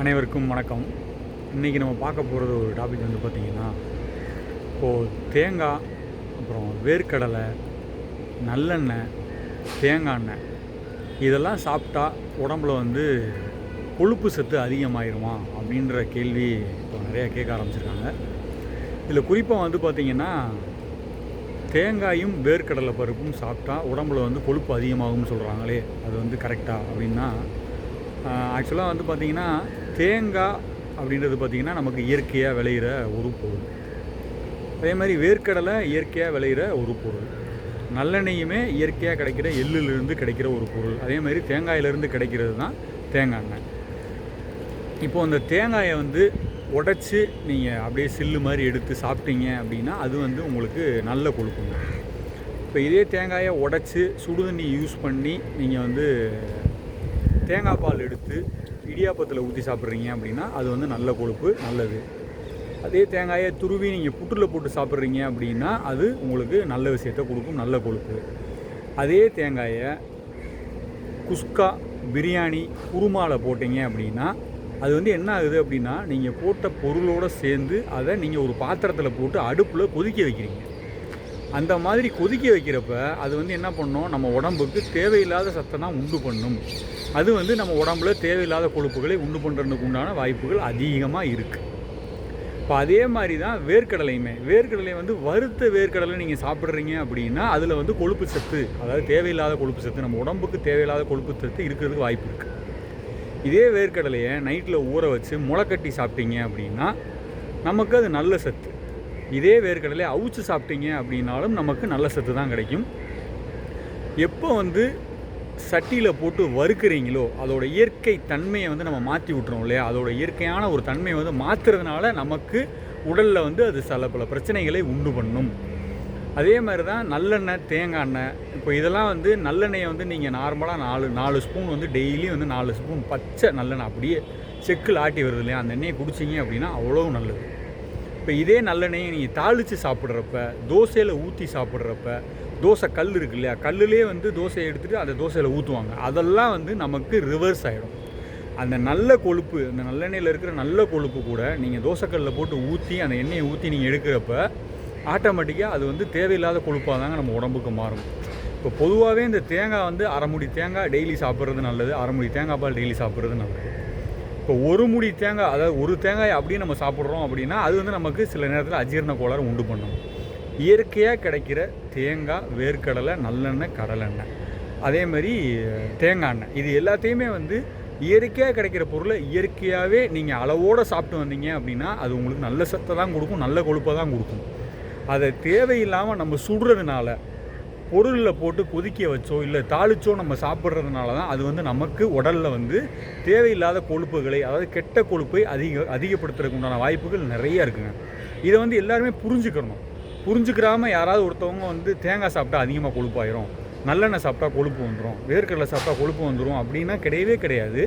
அனைவருக்கும் வணக்கம். இன்றைக்கி நம்ம பார்க்க போகிறது ஒரு டாபிக் வந்து பார்த்திங்கன்னா இப்போது தேங்காய் அப்புறம் வேர்க்கடலை நல்லெண்ணெய் தேங்காய் எண்ணெய். இதெல்லாம் சாப்பிட்டா உடம்புல வந்து கொழுப்பு சத்து அதிகமாயிருமா அப்படின்ற கேள்வி இப்போ நிறையா கேட்க ஆரம்பிச்சிருக்காங்க. இதில் குறிப்பாக வந்து பார்த்திங்கன்னா தேங்காயும் வேர்க்கடலை பருப்பும் சாப்பிட்டா உடம்புல வந்து கொழுப்பு அதிகமாகும்னு சொல்கிறாங்களே அது வந்து கரெக்டாக அப்படின்னா ஆக்சுவலாக வந்து பார்த்திங்கன்னா தேங்காய் அப்படின்றது பார்த்திங்கன்னா நமக்கு இயற்கையாக விளையிற ஒரு பொருள். அதே மாதிரி வேர்க்கடலை இயற்கையாக விளையிற ஒரு பொருள். நல்லெண்ணெயுமே இயற்கையாக கிடைக்கிற எள்ளுலேருந்து கிடைக்கிற ஒரு பொருள். அதே மாதிரி தேங்காயிலேருந்து கிடைக்கிறது தான் தேங்காய் எண்ணெய். இப்போது அந்த தேங்காயை வந்து உடச்சி நீங்கள் அப்படியே சில்லு மாதிரி எடுத்து சாப்பிட்டீங்க அப்படின்னா அது வந்து உங்களுக்கு நல்ல கொழுப்புங்க. இப்போ இதே தேங்காயை உடச்சி சுடுதண்ணி யூஸ் பண்ணி நீங்கள் வந்து தேங்காய் பால் எடுத்து இடியாப்பத்தில் ஊற்றி சாப்பிட்றீங்க அப்படின்னா அது வந்து நல்ல கொழுப்பு நல்லது. அதே தேங்காயை துருவி நீங்கள் புட்டில் போட்டு சாப்பிட்றீங்க அப்படின்னா அது உங்களுக்கு நல்ல விஷயத்தை கொடுக்கும் நல்ல கொழுப்பு. அதே தேங்காயை குஸ்கா பிரியாணி குருமாவில் போட்டிங்க அப்படின்னா அது வந்து என்ன ஆகுது அப்படின்னா நீங்கள் போட்ட பொருளோடு சேர்ந்து அதை நீங்கள் ஒரு பாத்திரத்தில் போட்டு அடுப்பில் கொதிக்க வைக்கிறீங்க. அந்த மாதிரி கொதிக்க வைக்கிறப்ப அது வந்து என்ன பண்ணும்? நம்ம உடம்புக்கு தேவையில்லாத சத்தம் தான் உண்டு பண்ணும். அது வந்து நம்ம உடம்புல தேவையில்லாத கொழுப்புகளை உண்டு பண்ணுறதுக்கு உண்டான வாய்ப்புகள் அதிகமாக இருக்குது இப்போ அதே மாதிரி தான் வேர்க்கடலையுமே. வேர்க்கடலை வந்து வறுத்த வேர்க்கடலை நீங்கள் சாப்பிட்றீங்க அப்படின்னா அதில் வந்து கொழுப்பு சத்து அதாவது தேவையில்லாத கொழுப்பு சத்து நம்ம உடம்புக்கு தேவையில்லாத கொழுப்பு சத்து இருக்கிறதுக்கு வாய்ப்பு இருக்குது இதே வேர்க்கடலையை நைட்டில் ஊற வச்சு முளைக்கட்டி சாப்பிட்டீங்க அப்படின்னா நமக்கு அது நல்ல சத்து. இதே வேர்க்கடலை அவிச்சு சாப்பிட்டீங்க அப்படின்னாலும் நமக்கு நல்ல சத்து தான் கிடைக்கும். எப்போ வந்து சட்டியில் போட்டு வறுக்கிறீங்களோ அதோட இயற்கை தன்மையை வந்து நம்ம மாற்றி விட்டுறோம் இல்லையா? அதோட இயற்கையான ஒரு தன்மையை வந்து மாற்றுறதுனால நமக்கு உடலில் வந்து அது சில பல பிரச்சனைகளை உண்டு பண்ணும். அதே மாதிரி தான் நல்லெண்ணெய் தேங்காய் எண்ணெய். இப்போ இதெல்லாம் வந்து நல்லெண்ணெயை வந்து நீங்கள் நார்மலாக நாலு நாலு ஸ்பூன் வந்து டெய்லி வந்து நாலு ஸ்பூன் பச்சை நல்லெண்ணெய் அப்படியே செக்கில் ஆட்டி வருது இல்லையா? அந்த எண்ணெயை குடிச்சிங்க அப்படின்னா அவ்வளோ நல்லது. இப்போ இதே நல்லெண்ணெயை நீங்கள் தாளித்து சாப்பிட்றப்ப தோசையில் ஊற்றி சாப்பிட்றப்ப தோசை கல் இருக்கு இல்லையா? கல்லுலேயே வந்து தோசையை எடுத்துகிட்டு அந்த தோசையில் ஊற்றுவாங்க அதெல்லாம் வந்து நமக்கு ரிவர்ஸ் ஆகிடும் அந்த நல்ல கொழுப்பு அந்த நல்லெண்ணெயில் இருக்கிற நல்ல கொழுப்பு கூட நீங்கள் தோசைக்கல்லில் போட்டு ஊற்றி அந்த எண்ணெயை ஊற்றி நீங்கள் எடுக்கிறப்ப ஆட்டோமேட்டிக்காக அது வந்து தேவையில்லாத கொழுப்பாக தாங்க நம்ம உடம்புக்கு மாறும். இப்போ பொதுவாகவே இந்த தேங்காய் வந்து அரைமுடி தேங்காய் டெய்லி சாப்பிட்றது நல்லது அரைமுடி தேங்காய் பால் டெய்லி சாப்பிட்றது நல்லது. இப்போ ஒரு முடி தேங்காய் அதாவது ஒரு தேங்காய் அப்படியே நம்ம சாப்பிட்றோம் அப்படின்னா அது வந்து நமக்கு சில நேரத்தில் அஜீரண கோளாறு உண்டு பண்ணும். இயற்கையாக கிடைக்கிற தேங்காய் வேர்க்கடலை நல்லெண்ணெய் கடலெண்ணெய். அதே மாதிரி தேங்காய் எண்ணெய். இது எல்லாத்தையுமே வந்து இயற்கையாக கிடைக்கிற பொருளை இயற்கையாகவே நீங்கள் அளவோடு சாப்பிட்டு வந்தீங்க அப்படின்னா அது உங்களுக்கு நல்ல சத்தை தான் கொடுக்கும் நல்ல கொழுப்பை தான் கொடுக்கும். அதை தேவையில்லாமல் நம்ம சுடுறதுனால பொருளில் போட்டு கொதிக்க வச்சோ இல்லை தாளிச்சோ நம்ம சாப்பிட்றதுனால தான் அது வந்து நமக்கு உடலில் வந்து தேவையில்லாத கொழுப்புகளை அதாவது கெட்ட கொழுப்பை அதிக அதிகப்படுத்துறதுக்கு உண்டான வாய்ப்புகள் நிறைய இருக்குங்க. இதை வந்து எல்லாருமே புரிஞ்சுக்கணும். புரிஞ்சுக்கிறாமல் யாராவது ஒருத்தவங்க வந்து தேங்காய் சாப்பிட்டா அதிகமாக கொழுப்பாயிரும் நல்லெண்ணெய் சாப்பிட்டா கொழுப்பு வந்துடும் வேர்க்கடலை சாப்பிட்டா கொழுப்பு வந்துடும் அப்படின்னா கிடையவே கிடையாது.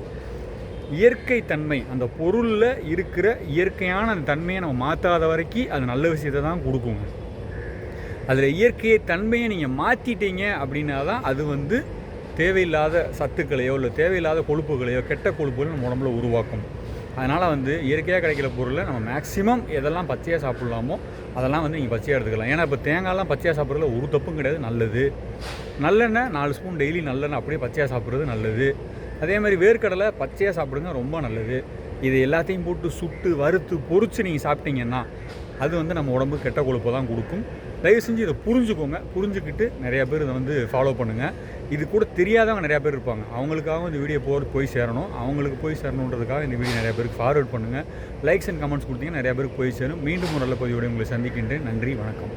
இயற்கை தன்மை அந்த பொருளில் இருக்கிற இயற்கையான அந்த தன்மையை நம்ம மாற்றாத வரைக்கும் அது நல்ல விஷயத்தை தான் கொடுக்குங்க. அதில் இயற்கையை தன்மையை நீங்கள் மாற்றிட்டீங்க அப்படின்னா தான் அது வந்து தேவையில்லாத சத்துக்களையோ இல்லை தேவையில்லாத கொழுப்புகளையோ கெட்ட கொழுப்புகள் நம்ம உடம்புல உருவாக்கும். அதனால் வந்து இயற்கையாக கிடைக்கிற பொருளை நம்ம மேக்ஸிமம் எதெல்லாம் பச்சையாக சாப்பிட்லாமோ அதெல்லாம் வந்து நீங்கள் பச்சையாக எடுத்துக்கலாம். ஏன்னா இப்போ தேங்காய்லாம் பச்சையாக சாப்பிட்றதுல ஒரு தப்பும் கிடையாது நல்லது. நல்லெண்ணெய் நாலு ஸ்பூன் டெய்லி நல்லெண்ணெய் அப்படியே பச்சையாக சாப்பிட்றது நல்லது. அதே மாதிரி வேர்க்கடலை பச்சையாக சாப்பிடுங்க ரொம்ப நல்லது. இது எல்லாத்தையும் போட்டு சுட்டு வறுத்து பொறிச்சு நீங்கள் சாப்பிட்டீங்கன்னா அது வந்து நம்ம உடம்பு கெட்ட கொழுப்பை தான் கொடுக்கும். தயவு செஞ்சு இதை புரிஞ்சுக்கோங்க. புரிஞ்சுக்கிட்டு நிறையா பேர் இதை வந்து ஃபாலோ பண்ணுங்கள் இது கூட தெரியாதவங்க நிறையா பேர் இருப்பாங்க. அவங்களுக்காக இந்த வீடியோ போகிற போய் சேரணும். அவங்களுக்கு போய் சேரணுன்றதுக்காக இந்த வீடியோ நிறையா பேருக்கு ஃபார்வர்ட் பண்ணுங்கள் லைக்ஸ் அண்ட் கமெண்ட்ஸ் கொடுத்தீங்கன்னா நிறையா பேருக்கு போய் சேரும். மீண்டும் ஒரு நல்ல பதிவோடு உங்களை சந்திக்கின்றேன். நன்றி வணக்கம்.